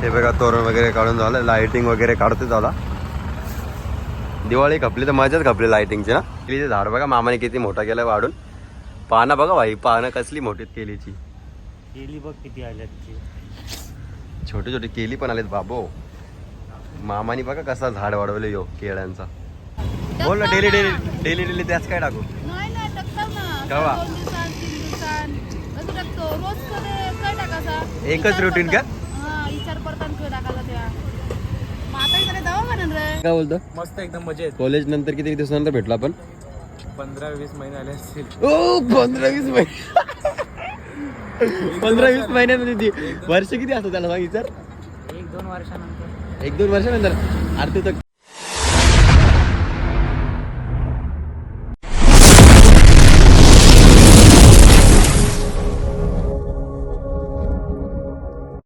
हे बघा तोरण वगैरे काढून झालं. लाइटिंग वगैरे काढते झाला दिवाळी खपली तर मजाच खपली लाइटिंगची ना. केलीचे झाड बघा मामाने किती मोठा केलं वाढून. पानं बघा भाई पानं कसली मोठी आहेत केलीची. केली बघ किती आल्यात छोटी छोटी केली पण आलेत बाबो. मामाने बघा कसा झाड वाढवले यो केळ्यांचा. बोल ना डेली डेली डेली डेली त्याच काय टाकू? नाही नाही टाकतात ना. केव्हा? एकच विचार routine करता- हा विचार करताना काय बोलतो? मस्त एकदम मजेत. कॉलेज नंतर किती दिवसानंतर भेटलो आपण? पंधरा वीस महिने आले असतील. ओ पंधरा वीस महिने. पंधरा वीस महिन्यामध्ये ती वर्ष किती असतं त्याला सांग विचार. एक दोन वर्षानंतर. एक दोन वर्षानंतर. अरे तू तर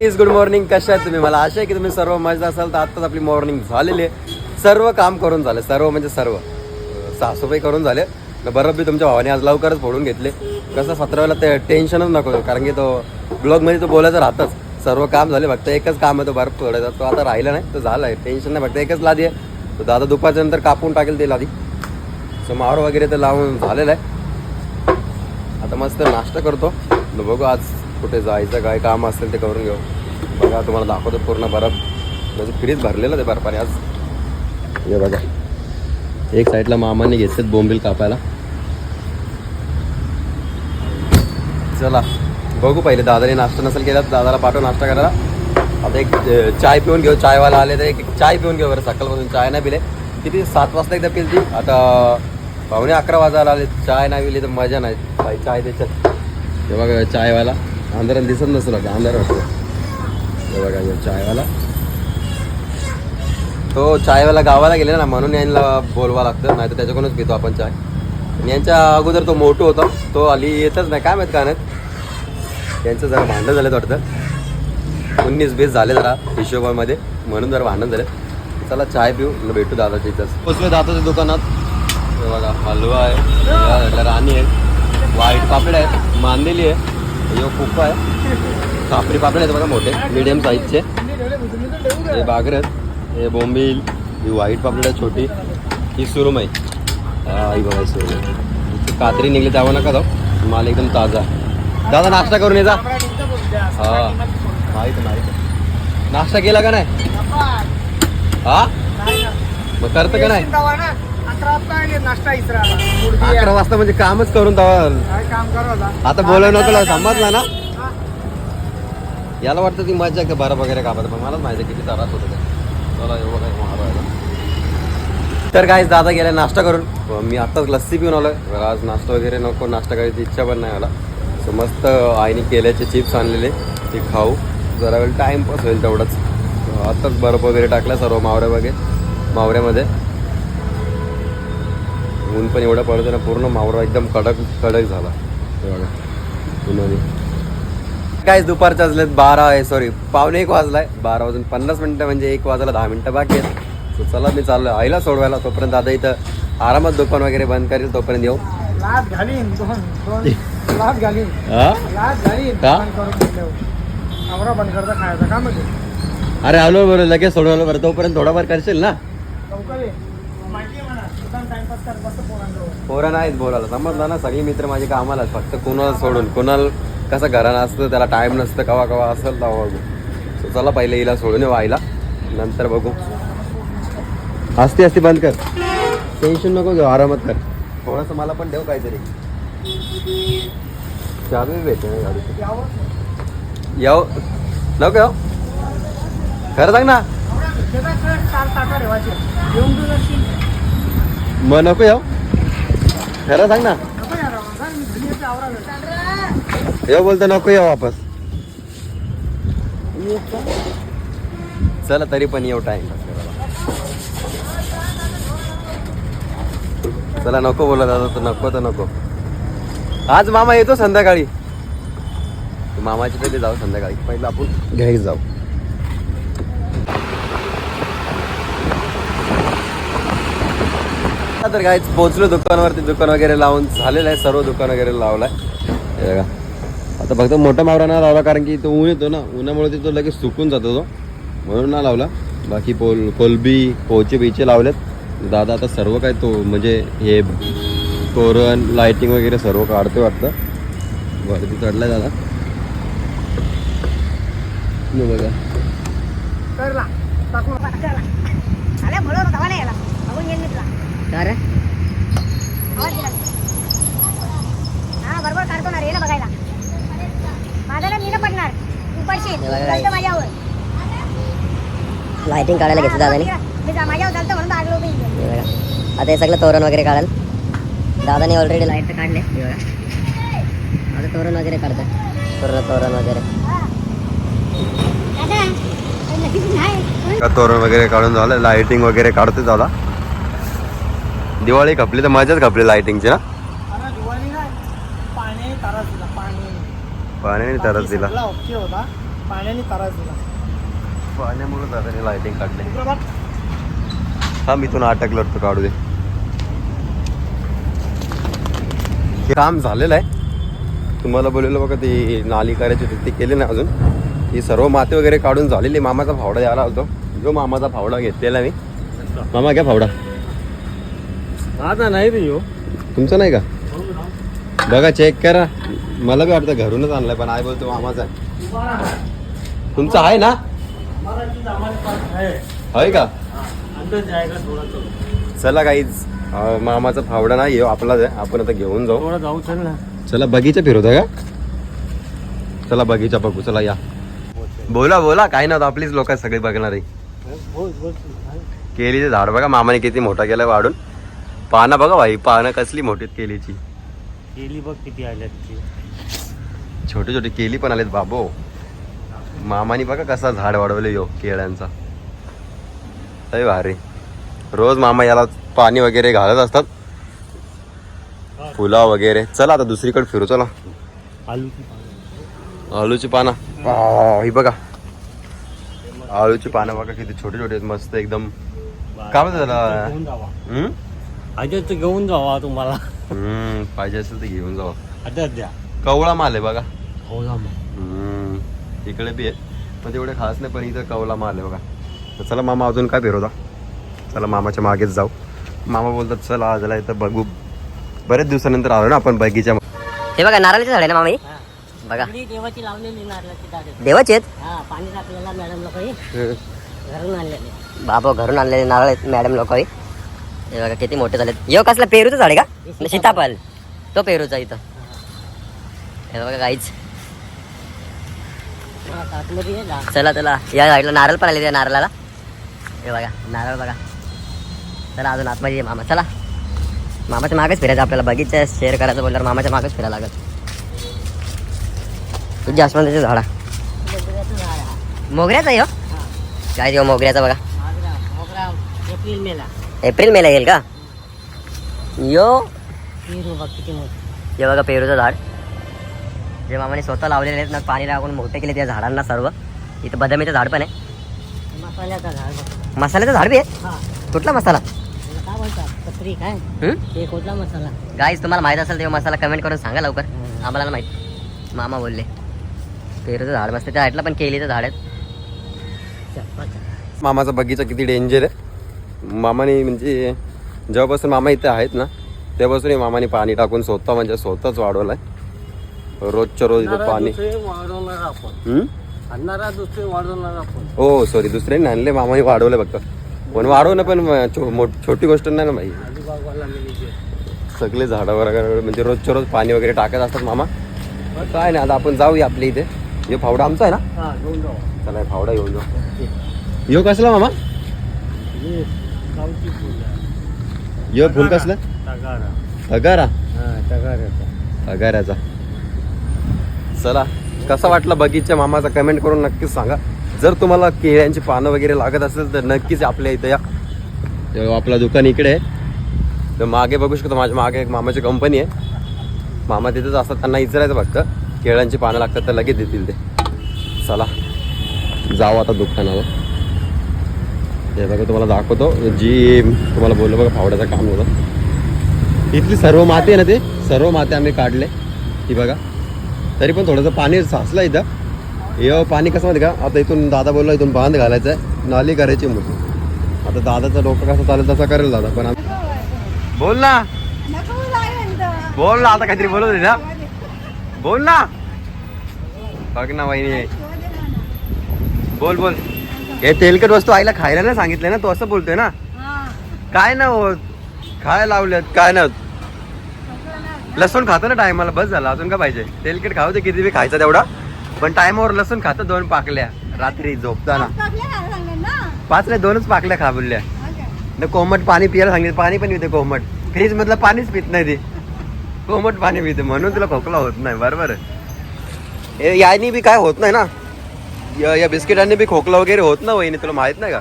प्लीज गुड मॉर्निंग कशा आहेत तुम्ही? मला आशा आहे की तुम्ही सर्व मजा असाल. तर आत्ताच आपली मॉर्निंग झालेली आहे. सर्व काम करून झाले. सर्व म्हणजे सर्व. सासूबाई करून झाले. तर बरं बी तुमच्या भावाने आज लवकरच फोडून घेतले. कसं सतरावेला ते टेन्शनच नको. कारण की तो ब्लॉगमध्ये तो बोलायचं राहतच. सर्व काम झाले. फक्त एकच काम आहे तो बर्फ फोडायचा तो आता राहिला नाही. तो झाला आहे टेन्शन नाही. फक्त एकच लादी आहे. तो दादा दुपारच्या नंतर कापून टाकेल ते लादी. सो मावर वगैरे तर लावून झालेलं आहे. आता मस्त नाश्ता करतो. बघू आज कुठे जायचं काय काम असेल ते करून घेऊ. बघा तुम्हाला दाखवतो पूर्ण बर्फ. म्हणजे फ्रीज भरलेलं ते बर्फाने आज. हे बघा. एक साईडला मामाने घेतलेत बोंबील कापायला. चला बघू पहिले. दादाने नाश्ता नसेल केला दादाला पाठव नाश्ता करायला. आता एक चाय पिऊन घेऊ. चायवाला आले तर एक चाय पिऊन घेऊ बरं सकाळपासून चाय नाही पिले. किती? सात वाजता एकदा पिलती. आता पावणे अकरा वाजायला आले. चाय नाही पिली तर मजा नाही. चाय त्याच्यात हे बघा चायवाला. अंधारात दिसत नसेल आता अंधार वाटतो. बघा चायवाला. तो चायवाला गावाला गेले ना म्हणून यांना बोलवा लागतं नाही तर त्याच्याकडूनच पितो आपण चाय. आणि यांच्या अगोदर तो मोठो होता तो आली येतच नाही. काय माहीत का नाही. यांचं जरा भांडण झालं वाटतं. उन्नीस बीस झाले जरा हिशोबामध्ये म्हणून जरा भांडण झालं चला चाय पिऊ भेटू दादाच्या इथंच. पोचलो दादाच्या दुकानात. बघा हलवा आहे राणी आहे व्हाईट पापड आहे मांदेली आहे. यो कुप्पा आहे कापडी पापड आहेत बघा मोठे मिडियम साईजचे हे बागर आहेत हे बोंबील ही व्हाईट पापड आहे छोटी। ही सुरमई। ही बघा सुरमई। ही कात्री निघली त्यावर नका जाऊ। माल एकदम ताजा दादा नाश्ता करून ये जा। हा माहीत माहीत नाश्ता केला का नाही? हा? मग करतं का नाही? अकरा वाजता म्हणजे कामच करून तवा आता? बोलावं नको लावू, समजला ना? याला वाटतं ती मजा का बरं वगैरे कापत पण मलाच माहिती आहे किती त्रास होतो ते. चला एवढं काय तर काहीच दादा गेला नाश्ता करून. मी आत्ताच लस्सी पिऊन आलोय. आज नाश्ता वगैरे नको नाश्ता करायची इच्छा पण नाही मला. सो मस्त आईने केल्याचे चिप्स आणलेले ते खाऊ. जरा वेळ टाईमपास होईल तेवढंच. आत्ताच बर्फ वगैरे टाकला सर्व मावऱ्या वगैरे मावऱ्यामध्ये. ऊन पण एवढं पडतं ना पूर्ण मावरा एकदम कडक कडक झाला. उन्हाने. काय दुपारच्या वाजलेत बारा आहे सॉरी पावणे एक वाजलाय. बारा वाजून पन्नास मिनटं म्हणजे एक वाजायला दहा मिनटं बाकी आहेत. सो चला मी चाललो आईला सोडवायला तोपर्यंत आता इथं आरामात दुकान वगैरे बंद करेल तोपर्यंत येऊ. अरे आलो बरं लगेच सोडवलं बरं. तोपर्यंत थोडाफार करशील ना लवकर ये माहिती आहे म्हणा दुकान टाइमपास कर बस पोरांजवळ पोरं नाहीत बोलायला. समजलं ना? सगळी मित्र माझे कामाला. फक्त कुणाला सोडून. कुणाला कसं घरानं असतं त्याला टाइम नसतं. कवा कवा असेल तेव्हा बघू. So चला पहिले हिला सोडून आईला. नंतर बघू. असते असते बंद कर. टेन्शन नको घेऊ. आरामात कर. थोडंसं मला पण देऊ काहीतरी. चाबी भेटते ना येऊ. नको येऊ. खरं सांग ना. मग नको येऊ. खरं सांग ना. येऊ बोलतो नको येऊ वापस. चला तरी पण येऊ टाइम चला नको बोला दादा तर नको तर नको. आज मामा येतो संध्याकाळी. मामाची तरी जाऊ संध्याकाळी. पहिलं आपण घ्यायला जाऊ. तर काहीच पोचलो दुकानावरती. दुकान वगैरे लावून झालेलं आहे. सर्व दुकान वगैरे लावलंय. आहे बघा. आता फक्त मोठा मावरा नाही लावला कारण की तो ऊन येतो ना. उन्हामुळे तो लगेच सुकून जातो तो. म्हणून ना लावला. बाकी पोल कोलबी पोचे बिचे लावलेत. दादा आता सर्व काय तो म्हणजे हे तोरण लाइटिंग वगैरे सर्व काढते वाटतं. वरती चढलाय दादा. बघा. करला दिला हा बरोबर काढतो ना रे ना बघायला माझा ना मी ना पडणार तू पडशील बघा, चालतं माझ्यावर लाइटिंग काढायला घेतलं दादाने मी जा- माझ्यावर चालतं म्हणून लागलो मी बघा आता हे सगळं तोरण वगैरे काढाल दादाने ऑलरेडी लाइट काढले बघा आता तोरण वगैरे काढतात पूर्ण तोरण वगैरे तोरण वगैरे काढून झालं लाइटिंग वगैरे काढते दादा दिवाळी खपली तर मजाच खपली लाइटिंगची ना? पाण्याने तारास दिला ओके होता. पाण्याने तारास पाण्यामुळे दादाने लाइटिंग काढली. हा मी तो नाटक लढतो काढू दे. काम झालेलं आहे. तुम्हाला बोललेलं बघा ती नाली करायची होती ती केली नाही अजून. ही सर्व माती वगैरे काढून झालेली मामाचा फावडा यायला होतो. जो मामाचा फावडा घेतलेला मी. मामा घ्या फावडा. आता नाही रे तुमचा नाही का? बघा चेक करा. मला बी वाटतं घरूनच आणलाय पण आय बोलतो मामाचा आहे. तुमचा आहे ना? आहे का? चला काहीच मामाचा फावडा नाही येऊ आपलाच आहे. आपण आता घेऊन जाऊ. थोडं जाऊ चल ना. चला बगीचा फिरवता का? चला बगीचा बघू. चला या. बोला बोला काय ना आपलीच लोक सगळे बघणार. आहे केलीचे झाड बघा. मामाने किती मोठा केलाय वाढून. पानं बघा भाई पानं कसली मोठी आहेत केलीची. गेली बघ किती आल्यात ती. छोटे छोटे केली पण आलेत बाबो. मामानी बघा कसा झाड वाढवले यो केळ्यांचा. लय भारी. रोज मामा याला पाणी वगैरे घालत असतात. फुला वगैरे. चला आता दुसरीकडे फिरू चला. आलूची आळूची पानं. ही बघा. आळूची पानं बघा किती छोटे छोटे मस्त एकदम. काय म्हणतात त्याला? घेऊन जावा हम्म? आता ते घेऊन जावा तुम्हाला. हम्म पाहिजे असेल तर घेऊन जाऊ आता द्या. कवळा माल आहे बघा. हो जा मग. हम्म, इकडे बी आहे. पण तेवढे खास नाही पण इथं कवला माल आहे बघा. तर चला मामा अजून काय फिरवता? चला मामाच्या मागेच जाऊ. मामा बोलतात चला आजला इथं बघू. बरेच दिवसानंतर आलो ना आपण बगीच्या हे बघा नारळाचे झाड आहे ना मामाई बघा. देवाची लावलेली नारळाची झाडे. देवाचे आहेत? हा पाणी टाकलेला मॅडम लोक घरून आणलेले. बाबा घरून आणलेले नारळ आहेत मॅडम लोक हे. बघा किती मोठे झालेत. यो कसला पेरूचं झाड आहे का? सीताफळ. तो पेरूचा इथं. हे बघा काहीच ये. चला चला. या साईडला नारळ पण आले त्या नारळाला. हे बघा नारळ बघा. चला अजून आतमध्ये ये मामा. चला. मामाच्या मागच फिरायचं आपल्याला. बगीचा शेअर करायचं बोलल्यावर मामाच्या मागच फिरायला लागत तुझी जास्वंदाचे झाडा. मोगऱ्याचं हो? काय देऊ मोगऱ्याचा बघा. एप्रिल मेला. एप्रिल मेला येईल का यो पेरू बघ किती मोठी हे बघा पेरूचं झाड जे मामाने स्वतः लावलेले आहेत ना पाणी लागून मोठे केले त्या झाडांना सर्व इथं बदामीचं झाड पण आहे मसाल्याचा झाड मसाल्याचं झाड बी आहे हा कुठला मसाला काय पत्री कुठला मसाला गाईज तुम्हाला माहीत असेल तेव्हा मसाला कमेंट करून सांगा लवकर आम्हाला माहीत मामा बोलले पेरूचं झाड मस्त त्या साईडला पण केलीचं झाड आहेत मामाचा बगीचा किती डेंजर आहे मामाने म्हणजे जेव्हापासून मामा इथे आहेत ना तेव्हापासून मामाने पाणी टाकून स्वतः म्हणजे स्वतःच वाढवलाय. रोजच्या रोज इथं पाणी. वाढवणार आपण. दुसरे हो सॉरी दुसऱ्याने आणले मामाने वाढवलं फक्त. पण वाढवणं पण छोटी गोष्ट नाही ना मिळते सगळे झाडं वगैरे म्हणजे रोजच्या रोज पाणी वगैरे टाकत असतात मामा. काय नाही आता आपण जाऊया आपल्या इथे. हे फावडा आमचा आहे ना? हा चला फावडा घेऊन जाऊ. यो कसला मामा? गावची फुलं. यो फुल कसलं? तगारा. हा तगाऱ्याचा चला कसा वाटला बगीचा? मामाचा कमेंट करून नक्कीच सांगा. जर तुम्हाला केळ्यांची पानं वगैरे लागत असेल तर नक्कीच आपल्या इथं या. आपलं दुकान इकडे आहे. तर मागे बघू शकतो माझ्या मागे एक मामाची कंपनी आहे. मामा तिथेच असतात त्यांना विचारायचं फक्त. केळ्यांची पानं लागतात तर लगेच देतील ते. चला जाऊ आता दुकानावर. हे बघा तुम्हाला दाखवतो. जी तुम्हाला बोललो बघा फावड्याचं काम होतं. इथली सर्व माती आहे ना ते? सर्व माती आम्ही काढले. ती बघा. तरी पण थोडंसं पाणी साचलं इथं. ये पाणी कसं माहिती का? आता इथून दादा बोलला इथून बांध घालायचं आहे नाली करायची मोठी. आता दादाचं डोकं कसं चालेल तसं करेल दादा पण बोल ना. बोल ना आता काहीतरी बोलत ना. बोल ना. बघ ना वहिनी. बोल बोल. हे तेलकट वस्तू आईला खायला नाही सांगितलं ना तू असं बोलतोय ना. काय ना होत खायला लावल्यात काय ना. लसूण खातो ना टायमाला बस झाला अजून का पाहिजे? तेलकट खाऊ दे किती बी खायचं तेवढा. पण टायमावर लसूण खातो दोन पाकल्या. रात्री झोपताना. पाच नाही दोनच पाकल्या खा बोलल्या. न कोमट पाणी पियाला सांगितलं पाणी पण पिते कोमट. फ्रीज मधलं पाणीच पित नाही ती. कोमट पाणी पिते म्हणून तुला खोकला होत नाही बरोबर. हे यानी बी काय होत नाही ना? या या बिस्किटांनी बी खोकला वगैरे होत ना वहिनी तुला माहीत नाही का?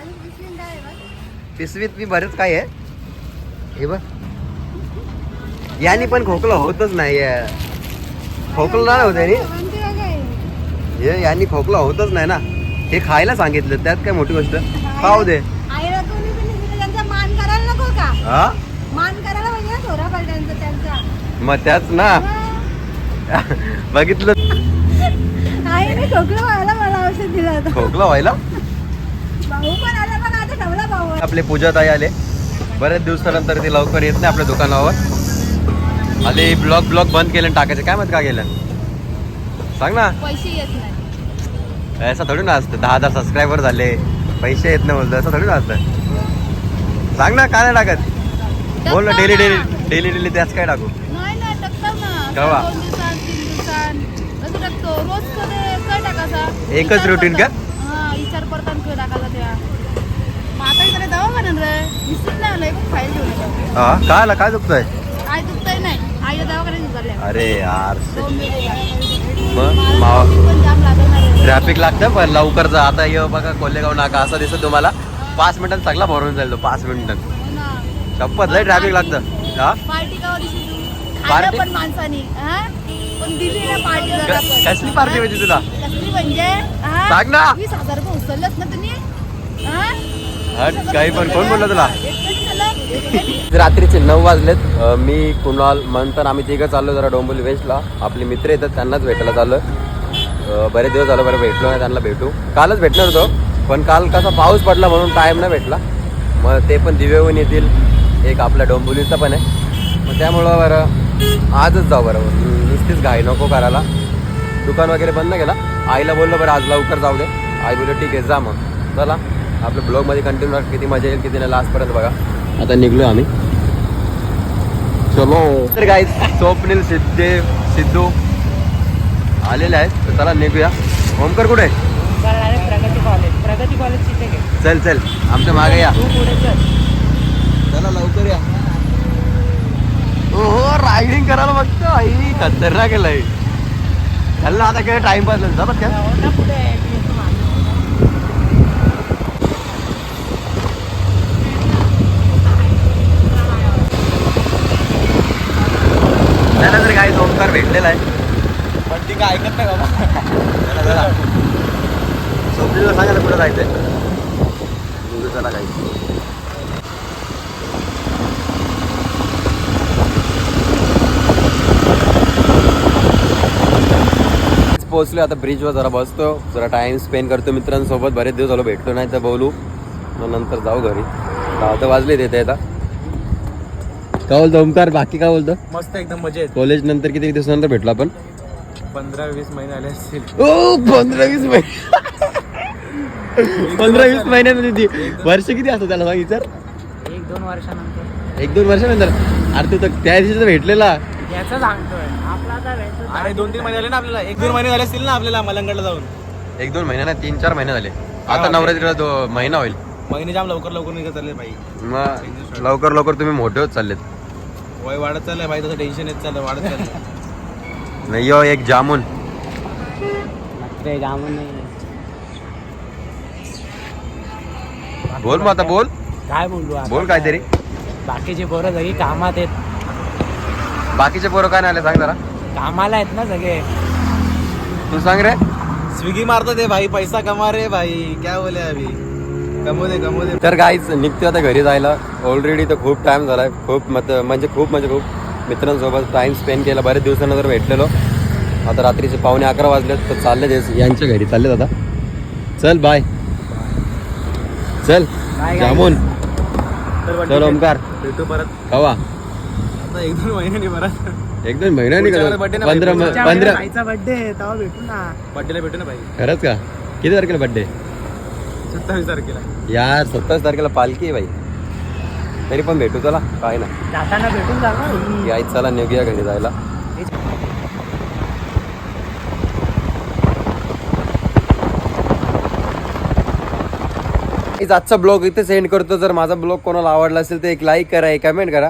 पिसवीत बी बरेच काय आहे. हे बघ. यानी पण खोकला होतच नाही. खोकला नाही होत हे यानी खोकला होतच नाही ना. हे खायला सांगितलं त्यात काय मोठी गोष्ट. खाऊ दे. हा ना मग त्याच ना. बघितलं. औषध दिलं होतं खोकला व्हायला? भाऊ पण आला पण आता ठेवला भाऊ. आपले पूजा ताई आले. बरेच दिवसानंतर ते लवकर येत नाही आपल्या दुकानावर. आले ब्लॉग ब्लॉग बंद केलं टाकायचं. काय माहीत का केलं सांग ना. पैसे येत नाही. असं थोडी ना असतं. दहा हजार सबस्क्रायबर झाले. पैसे येत नाही बोलतो असं थोडी ना असतं. सांग ना काय नाही टाकत. बोल ना डेली डेली डेली डेली त्याच काय टाकू? केव्हा? रोज टाकायचा एकच routine का? हा विचार काय टाकायचा त्या. मग आता इकडे दवा म्हणून रे. विसरून नाही आलं फाईल हा काय आला? काय दुखतंय? आई दुखतंय नाही. आईला दवाखान्यात उचलल्या अरे यार दोन. मग मला मावा traffic पण जाम लागणार आहे. ट्रॅफिक लागतं पण लवकर जा. आता ये बघा कोल्हेगाव नाका. असं दिसत तुम्हाला. पाच मिनिटात सगळा भरून जाईल तो पाच मिनिटात हो ना. शपथ लय ट्रॅफिक लागतं. हा? पार्टी तू? पण माणसानी. हा? दिली ना पार्टी जरा क- पण. कसली पार्टी? पाहिजे तुला कसली म्हणजे हा? सांग ना. वीस हजार रुपये ना तुम्ही हा? हट काही पण कोण बोललं तुला एकट्याने झालं? एकट्याने? रात्रीचे नऊ वाजलेत अ, मी कुणाल मंथन आम्ही तिघं चाललो जरा डोंबिवली वेस्टला आपले मित्र येतात त्यांनाच भेटायला चाललो अ, बरेच दिवस झालं बरं भेटलो नाही त्यांना भेटू कालच भेटणार होतो पण काल कसा पाऊस पडला म्हणून टाईम नाही भेटला मग ते पण दिवेहून येतील एक आपल्या डोंबिवलीचा पण आहे मग त्यामुळं बरं आजच जाऊ बरं नुसतीच घाई नको करायला. दुकान वगैरे बंद केला. आईला बोललो बरं आज लवकर जाऊ दे. आई बोललो ठीक आहे जा मग. चला आपल्या ब्लॉगमध्ये कंटिन्यू किती मजा येईल किती नाही लास्टपर्यंत बघा. आता निघलो आम्ही. चलो. तर काय स्वप्नील सिद्धे सिद्धू आलेले आहेत. तर चला निघूया. ओमकर कुठे? आहे? प्रगती कॉलेज प्रगती कॉलेज चल चल. आमच्या मागे या. चल चला लवकर या. हो रायडिंग करायला बघतो आई खतरनाक केलंय त्याला आता काय टाइमपास नाही झाला बघ ना पुढे आहे मी भेटलेला आहे पण ती काय ऐकत नाही बाबा. चला सांगायला कुठं जायचंय निघू चला काही पोहोचलो आता ब्रिजवर जरा बसतो. जरा टाइम स्पेंड करतो मित्रांसोबत. बरेच दिवस झालो भेटलो नाही तर बोलू. मग नंतर जाऊ घरी. तर वाजले देते आता. काय बोलतो ओमकार बाकी काय बोलतो? मस्त एकदम मजेत. कॉलेज नंतर किती दिवसानंतर भेटलो आपण? पंधरा वीस महिने आले असतील. ओ पंधरा वीस महिने पंधरा वीस महिन्यामध्ये वर्ष किती असतं त्याला सांग विचार? एक दोन वर्षानंतर. एक दोन वर्षानंतर. अरे तू तर त्या दिवशी तर भेटलेला. याचं सांगतोय आपला आता अरे दोन तीन महिने झाले ना आपल्याला. एक दोन महिने झाले असतील ना आपल्याला मलंगडला जाऊन. एक दोन महिने ना तीन चार महिने झाले. आता नवरात्रीला तो महिना होईल. महिने जाम लवकर लवकर निघत चालले भाई मग लवकर लवकर तुम्ही मोठे होत चाललेत. वय वाढत चाललंय भाई तसं टेन्शन येत चाललं वाढत चाललं नाही यो एक जामून. ते जामून नाही. बोल मग आता बोल. काय बोलू आता? बोल काहीतरी. बाकीचे पोरं सगळी कामात आहेत. बाकीचे पोरं काय नाही आले? सांग जरा. कामाला आहेत ना सगळे. तू सांग रे. स्विगी मारतो ते भाई पैसा कमा रे भाई. क्या बोले अभी? कमो दे कमो दे. तर गाईच निघते आता घरी जायला. ऑलरेडी तर खूप टाइम झालाय. खूप मत म्हणजे खूप म्हणजे खूप. मित्रांसोबत टाइम स्पेंड केला. बरेच दिवसानंतर भेटलेलो. आता रात्रीचे पावणे अकरा वाजलेत तर चालले ते यांच्या घरी. चालले आता चल बाय चल जामून. चल ओमकार. भेटू परत. कवा? आता एक दोन महिन्यानी परत. एक दोन पुढच्या birthday ना पंधरा भाई, म- पंधरा बर्थडे तेव्हा भेटू ना. बर्थडेला भेटू ना भाई. खरंच का? किती तारखेला बड्डे सत्तावीस तारखेला. यार सत्तावीस तारखेला पालखी आहे बाई तरी पण भेटू चला. काय ना जाताना भेटून जा ना. याय चला निघूया घरी जायला. इथं आजचा ब्लॉग इथे सेंड करतो. जर माझा ब्लॉग कोणाला आवडला असेल तर एक लाईक करा एक कमेंट करा.